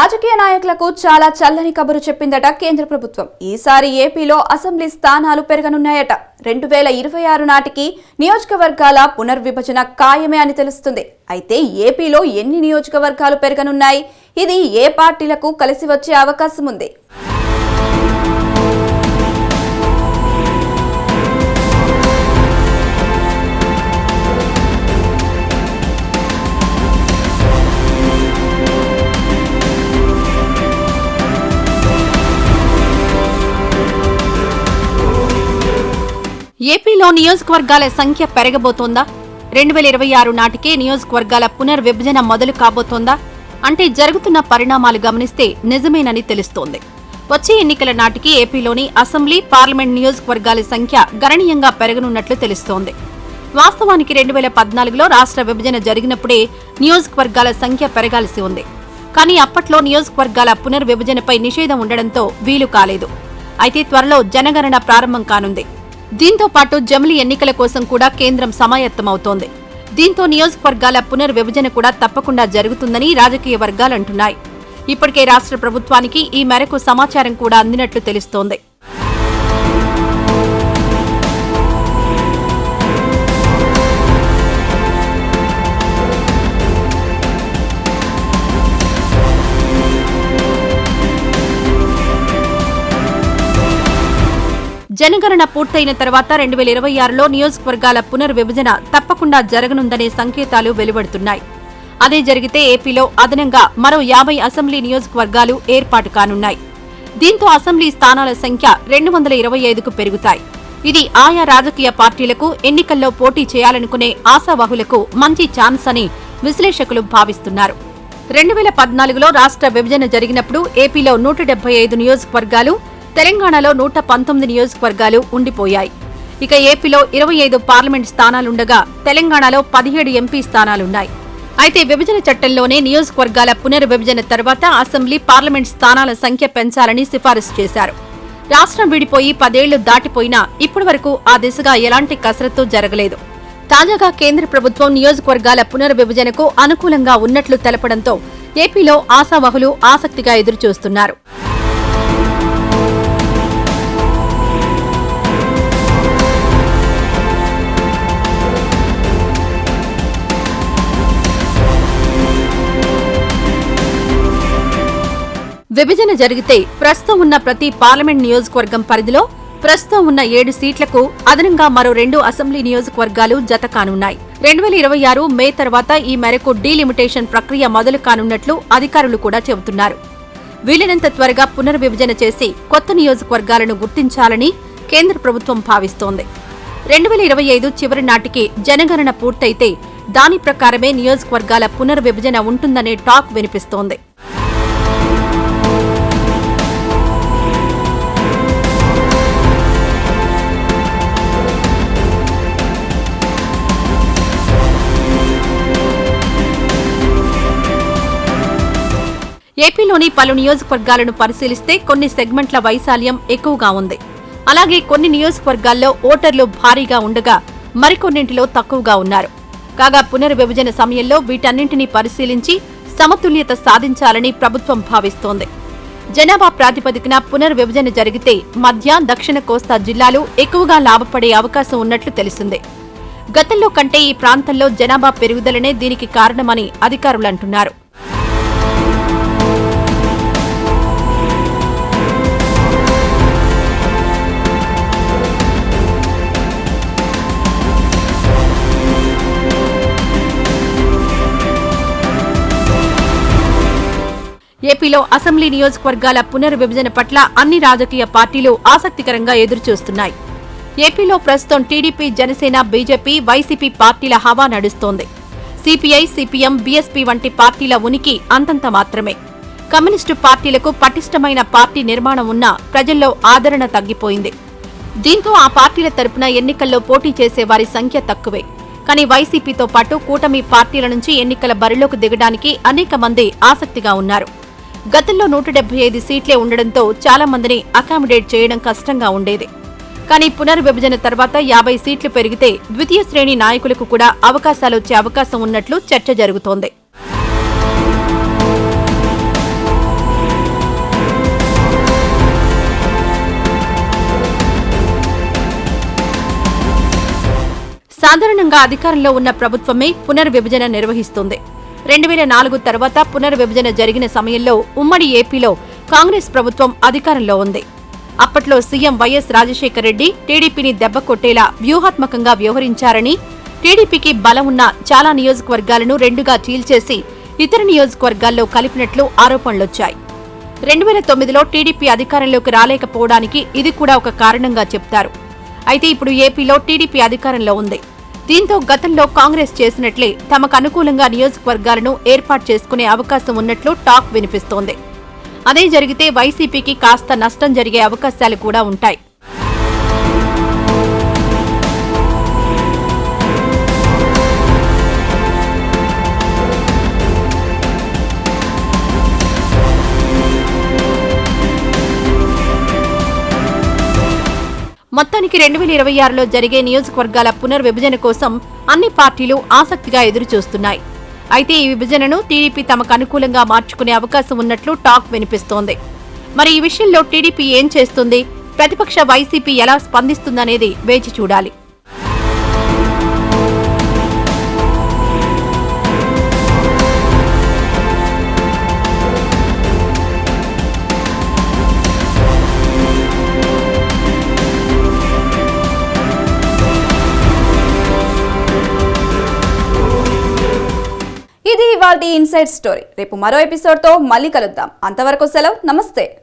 రాజకీయ నాయకులకు చాలా చల్లని కబురు చెప్పిందట కేంద్ర ప్రభుత్వం. ఈసారి ఏపీలో అసెంబ్లీ స్థానాలు పెరగనున్నాయట. రెండు వేల ఇరవై ఆరు నాటికి నియోజకవర్గాల పునర్విభజన ఖాయమే అని తెలుస్తుంది. అయితే ఏపీలో ఎన్ని నియోజకవర్గాలు పెరగనున్నాయి? ఇది ఏ పార్టీలకు కలిసి వచ్చే అవకాశం ఉంది? ఏపీలో నియోజకవర్గాల సంఖ్య పెరగబోతోందా? రెండు వేల ఇరవై ఆరు నాటికే నియోజకవర్గాల పునర్విభజన మొదలు కాబోతోందా? అంటే జరుగుతున్న పరిణామాలు గమనిస్తే నిజమేనని తెలుస్తోంది. వచ్చే ఎన్నికల నాటికి ఏపీలోని అసెంబ్లీ పార్లమెంట్ నియోజకవర్గాల సంఖ్య గణనీయంగా పెరగనున్నట్లు తెలుస్తోంది. వాస్తవానికి రెండు వేల పద్నాలుగులో రాష్ట్ర విభజన జరిగినప్పుడే నియోజకవర్గాల సంఖ్య పెరగాల్సి ఉంది. కానీ అప్పట్లో నియోజకవర్గాల పునర్విభజనపై నిషేధం ఉండడంతో వీలు కాలేదు. అయితే త్వరలో జనగణన ప్రారంభం కానుంది. దీంతో పాటు జమిలి ఎన్నికల కోసం కూడా కేంద్రం సమాయత్తమవుతోంది. దీంతో నియోజకవర్గాల పునర్విభజన కూడా తప్పకుండా జరుగుతుందని రాజకీయ వర్గాలంటున్నాయి ఇప్పటికే రాష్ట్ర ప్రభుత్వానికి ఈ మేరకు సమాచారం కూడా అందినట్లు తెలుస్తోంది. జనగణన పూర్తయిన తర్వాత రెండు వేల ఇరవై ఆరులో నియోజకవర్గాల పునర్విభజన తప్పకుండా జరగనుందనే సంకేతాలు వెలువడుతున్నాయి. అదే జరిగితే ఏపీలో అదనంగా మరో యాభై అసెంబ్లీ నియోజకవర్గాలు ఏర్పాటు కానున్నాయి. దీంతో అసెంబ్లీ స్థానాల సంఖ్య రెండు వందల ఇరవై ఐదుకు పెరుగుతాయి. ఇది ఆయా రాజకీయ పార్టీలకు ఎన్నికల్లో పోటీ చేయాలనుకునే ఆశావాహులకు మంచి ఛాన్స్ అని విశ్లేషకులు భావిస్తున్నారు. రెండు వేల పద్నాలుగులో రాష్ట్ర విభజన జరిగినప్పుడు ఏపీలో నూట డెబ్బై ఐదు నియోజకవర్గాలు తెలంగాణలో నూట పంతొమ్మిది నియోజకవర్గాలు ఉండిపోయాయి. ఇక ఏపీలో ఇరవై ఐదు పార్లమెంట్ స్థానాలుండగా తెలంగాణలో పదిహేడు ఎంపీ స్థానాలున్నాయి. అయితే విభజన చట్టంలోనే నియోజకవర్గాల పునర్విభజన తర్వాత అసెంబ్లీ పార్లమెంట్ స్థానాల సంఖ్య పెంచాలని సిఫారసు చేశారు. రాష్ట్రం విడిపోయి పదేళ్ళు దాటిపోయినా ఇప్పటి వరకు ఆ దిశగా ఎలాంటి కసరత్తు జరగలేదు. తాజాగా కేంద్ర ప్రభుత్వం నియోజకవర్గాల పునర్విభజనకు అనుకూలంగా ఉన్నట్లు తెలపడంతో ఏపీలో ఆశావహులు ఆసక్తిగా ఎదురుచూస్తున్నారు. విభజన జరిగితే ప్రస్తుతం ఉన్న ప్రతి పార్లమెంట్ నియోజకవర్గం పరిధిలో ప్రస్తుతం ఉన్న ఏడు సీట్లకు అదనంగా మరో రెండు అసెంబ్లీ నియోజకవర్గాలు జత కానున్నాయి. రెండు వేల ఇరవై ఆరు మే తర్వాత ఈ మేరకు డీలిమిటేషన్ ప్రక్రియ మొదలు కానున్నట్లు అధికారులు కూడా చెబుతున్నారు. వీలైనంత త్వరగా పునర్విభజన చేసి కొత్త నియోజకవర్గాలను గుర్తించాలని కేంద్ర ప్రభుత్వం భావిస్తోంది. రెండు వేల ఇరవై ఐదు చివరి నాటికి జనగణన పూర్తయితే దాని ప్రకారమే నియోజకవర్గాల పునర్విభజన ఉంటుందనే టాక్ వినిపిస్తోంది. ఏపీలోని పలు నియోజకవర్గాలను పరిశీలిస్తే కొన్ని సెగ్మెంట్ల వైశాల్యం ఎక్కువగా ఉంది. అలాగే కొన్ని నియోజకవర్గాల్లో ఓటర్లు భారీగా ఉండగా మరికొన్నింటిలో తక్కువగా ఉన్నారు. కాగా పునర్విభజన సమయంలో వీటన్నింటినీ పరిశీలించి సమతుల్యత సాధించాలని ప్రభుత్వం భావిస్తోంది. జనాభా ప్రాతిపదికన పునర్విభజన జరిగితే మధ్య దక్షిణ కోస్తా జిల్లాలు ఎక్కువగా లాభపడే అవకాశం ఉన్నట్లు తెలిసింది. గతంలో కంటే ఈ ప్రాంతంలో జనాభా పెరుగుదలనే దీనికి కారణమని అధికారులు ఏపీలో అసెంబ్లీ నియోజకవర్గాల పునర్విభజన పట్ల అన్ని రాజకీయ పార్టీలు ఆసక్తికరంగా ఎదురుచూస్తున్నాయి. ఏపీలో ప్రస్తుతం టీడీపీ జనసేన బీజేపీ వైసీపీ పార్టీల హవా నడుస్తోంది. సిపిఐ సిపిఎం బీఎస్పీ వంటి పార్టీల ఉనికి అంతంత మాత్రమే. కమ్యూనిస్టు పార్టీలకు పటిష్టమైన పార్టీ నిర్మాణం ఉన్నా ప్రజల్లో ఆదరణ తగ్గిపోయింది. దీంతో ఆ పార్టీల తరపున ఎన్నికల్లో పోటీ చేసే వారి సంఖ్య తక్కువే. కానీ వైసీపీతో పాటు కూటమి పార్టీల నుంచి ఎన్నికల బరిలోకి దిగడానికి అనేక మంది ఆసక్తిగా ఉన్నారు. గతంలో నూట డెబ్బై ఐదు సీట్లే ఉండడంతో చాలా మందిని అకామిడేట్ చేయడం కష్టంగా ఉండేది. కానీ పునర్విభజన తర్వాత యాభై సీట్లు పెరిగితే ద్వితీయ శ్రేణి నాయకులకు కూడా అవకాశాలు వచ్చే అవకాశం ఉన్నట్లు చర్చ జరుగుతోంది. సాధారణంగా అధికారంలో ఉన్న ప్రభుత్వమే పునర్విభజన నిర్వహిస్తుంది. రెండు వేల నాలుగు తర్వాత పునర్విభజన జరిగిన సమయంలో ఉమ్మడి ఏపీలో కాంగ్రెస్ ప్రభుత్వం అధికారంలో ఉంది. అప్పట్లో సీఎం వైఎస్ రాజశేఖర రెడ్డి టీడీపీని దెబ్బకొట్టేలా వ్యూహాత్మకంగా వ్యవహరించారని టీడీపీకి బలం ఉన్న చాలా నియోజకవర్గాలను రెండుగా చీల్చేసి ఇతర నియోజకవర్గాల్లో కలిపినట్లు ఆరోపణలొచ్చాయి. రెండు వేల తొమ్మిదిలో టీడీపీ అధికారంలోకి రాలేకపోవడానికి ఇది కూడా ఒక కారణంగా చెప్తారు. అయితే ఇప్పుడు ఏపీలో టీడీపీ అధికారంలో ఉంది. దీంతో గతంలో కాంగ్రెస్ చేసినట్లే తమకు అనుకూలంగా నియోజకవర్గాలను ఏర్పాటు చేసుకునే అవకాశం ఉన్నట్లు టాక్ వినిపిస్తోంది. అదే జరిగితే వైసీపీకి కాస్త నష్టం జరిగే అవకాశాలు కూడా ఉంటాయి. మొత్తానికి రెండు వేల ఇరవై ఆరులో జరిగే నియోజకవర్గాల పునర్విభజన కోసం అన్ని పార్టీలు ఆసక్తిగా ఎదురుచూస్తున్నాయి. అయితే ఈ విభజనను టీడీపీ తమకు అనుకూలంగా మార్చుకునే అవకాశం ఉన్నట్లు టాక్ వినిపిస్తోంది. మరి ఈ విషయంలో టీడీపీ ఏం చేస్తుంది? ప్రతిపక్ష వైసీపీ ఎలా స్పందిస్తుందనేది వేచి చూడాలి. ఇది ఇన్సైడ్ స్టోరీ. రేపు మరో ఎపిసోడ్తో మళ్ళీ కలుద్దాం. అంతవరకు సెలవు. నమస్తే.